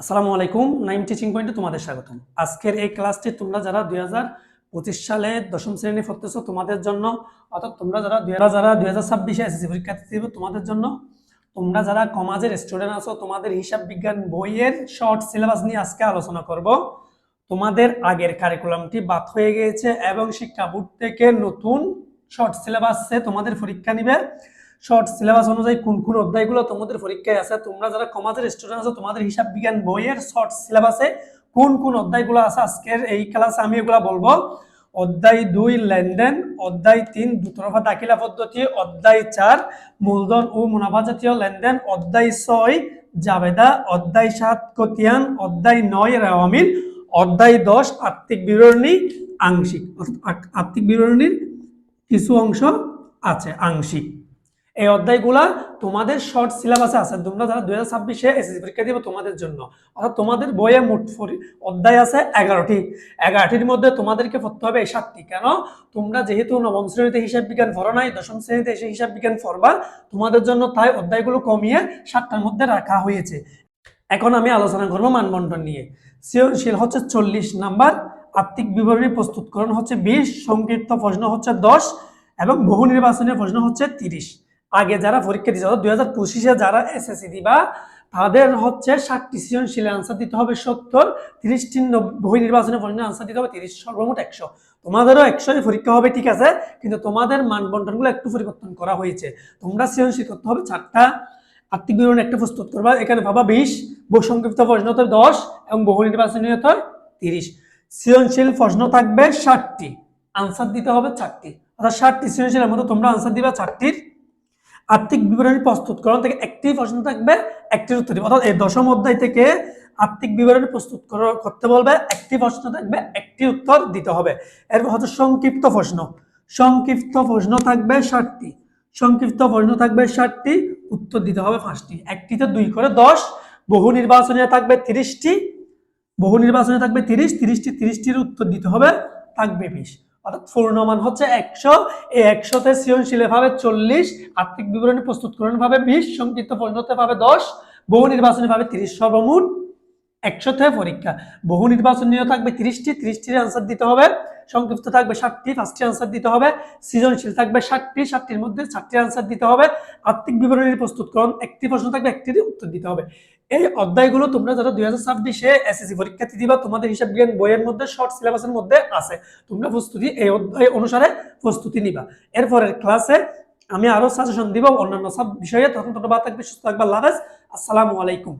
আসসালামু আলাইকুম, নাইম টিচিং পয়েন্টে তোমাদের স্বাগতম। আজকের এই ক্লাসটি তোমরা যারা দুই পঁচিশ সালে দশম শ্রেণি পড়তেছো, তোমাদের জন্য, অর্থাৎ তোমরা যারা দুই যারা দুই হাজার ছাব্বিশে এসএসসি পরীক্ষার্থী দিবে তোমাদের জন্য, তোমরা যারা কমাজের স্টুডেন্ট আছো, তোমাদের হিসাব বিজ্ঞান বইয়ের শর্ট সিলেবাস নিয়ে আজকে আলোচনা করব। তোমাদের আগের কারিকুলামটি বাদ হয়ে গিয়েছে এবং শিক্ষা বোর্ড থেকে নতুন শর্ট সিলেবাসে তোমাদের পরীক্ষা নিবে। শর্ট সিলেবাস অনুযায়ী কোন কোন অধ্যায়গুলো তোমাদের পরীক্ষায় আছে, তোমরা যারা কমার্সের স্টুডেন্ট আছো, তোমাদের হিসাব বিজ্ঞান বইয়ের শর্ট সিলেবাসে কোন কোন অধ্যায়গুলো আছে আজকের এই ক্লাসে আমি এগুলো বলব। অধ্যায় দুই, লেনদেন। অধ্যায় তিন, দুতরফা দাখিলা পদ্ধতি। অধ্যায় চার, মূলধন ও মুনাফা জাতীয় লেনদেন। অধ্যায় ছয়, জাবেদা। অধ্যায় সাত কতিয়ান অধ্যায় নয় রেওয়ামিল অধ্যায় দশ, আর্থিক বিবরণী, আংশিক। আর্থিক বিবরণীর কিছু অংশ আছে, আংশিক। এই অধ্যায়গুলা তোমাদের শর্ট সিলেবাসে আছে। তোমরা যারা দুই হাজার ছাব্বিশে এসএসসি পরীক্ষা দিবে তোমাদের জন্য। অর্থাৎ তোমাদের বইয়ে মোট অধ্যায় আছে এগারোটি। এগারোটির মধ্যে তোমাদেরকে পড়তে হবে এই সাতটি। কেন? তোমরা যেহেতু নবম শ্রেণীতে হিসাব বিজ্ঞান পড়ো নাই, দশম শ্রেণীতে এসে হিসাব বিজ্ঞান পড়বা, তোমাদের জন্য তাই অধ্যায়গুলো কমিয়ে সাতটার মধ্যে রাখা হয়েছে। এখন আমি আলোচনা করব মানবন্টন নিয়ে। সৃজনশীল হচ্ছে চল্লিশ নাম্বার আর্থিক বিবরণী প্রস্তুতকরণ হচ্ছে বিশ, সংক্ষিপ্ত প্রশ্ন হচ্ছে দশ, এবং বহু নির্বাচনের প্রশ্ন হচ্ছে তিরিশ। আগে যারা পরীক্ষা দিচ্ছে অর্থাৎ দুই হাজার পঁচিশে যারা এসএসসি দিবা তাদের হচ্ছে ষাটটি সৃজনশীল আনসার দিতে হবে সত্তর, তিরিশটি বহু নির্বাচনের প্রশ্নের আনসার দিতে হবে তিরিশ, সর্বমোট একশো। তোমাদেরও একশোই পরীক্ষা হবে, ঠিক আছে? কিন্তু তোমাদের মান বন্টনগুলো একটু পরিবর্তন করা হয়েছে। তোমরা সৃজনশীল করতে হবে চারটা। আর্থিক বিবরণ একটা প্রস্তুত করবা। এখানে ভাবা বিশ বহু সংক্ষিপ্ত প্রশ্ন হতে দশ, এবং বহু নির্বাচনী হতে তিরিশ। সৃজনশীল প্রশ্ন থাকবে ষাটটি। আনসার দিতে হবে চারটি। অর্থাৎ ষাটটি সৃজনশীলের মধ্যে তোমরা আনসার দিবা চারটির। আর্থিক বিবরণী প্রস্তুত প্রস্তুতকরণ থেকে একটি প্রশ্ন থাকবে একটির উত্তর অর্থাৎ এই দশম অধ্যায় থেকে আর্থিক বিবরণী প্রস্তুত কর- করতে বলবে একটি প্রশ্ন থাকবে একটি উত্তর দিতে হবে। এরপর হচ্ছে সংক্ষিপ্ত প্রশ্ন। সংক্ষিপ্ত প্রশ্ন থাকবে ষাটটি। সংক্ষিপ্ত প্রশ্ন থাকবে ষাটটি, উত্তর দিতে হবে পাঁচটি। একটিতে দুই করে দশ, বহু নির্বাচনে থাকবে তিরিশটি, বহু নির্বাচনে থাকবে তিরিশ, তিরিশটি, তিরিশটির উত্তর দিতে হবে, থাকবে বিশ। অর্থাৎ পূর্ণমান হচ্ছে একশো। এই একশোতে সৃজনশীলে ভাবে চল্লিশ, আর্থিক বিবরণী প্রস্তুতকরণ ভাবে বিশ, সংক্ষিপ্ত পরিণত ভাবে দশ, বহু নির্বাচনী ভাবে তিরিশ সর্বমোট। একশোতে পরীক্ষা, বহু নির্বাচনীয় থাকবে তিরিশটি, তিরিশটির আনসার দিতে হবে। সংক্ষিপ্ত থাকবে ষাটটি পাঁচটি আনসার দিতে হবে। সৃজনশীল থাকবে ষাটটি ষাটটির মধ্যে চারটি আনসার দিতে হবে। আর্থিক বিবরণীর প্রস্তুতকরণ একটি প্রশ্ন থাকবে একটির উত্তর দিতে হবে। এই অধ্যায়গুলো তোমরা যারা দুই হাজার ছাব্বিশে এসএসসি পরীক্ষার্থী দিবা তোমাদের হিসাব বিজ্ঞান বইয়ের মধ্যে শর্ট সিলেবাসের মধ্যে আছে, তোমরা প্রস্তুতি এই অধ্যায় অনুসারে প্রস্তুতি নিবা। এরপরের ক্লাসে আমি আরও সাজেশন দিব অন্যান্য সব বিষয়ে। তখন তোমরা বাদ থাকবে, সুস্থ থাকবে, আল্লাহ। আসসালামু আলাইকুম।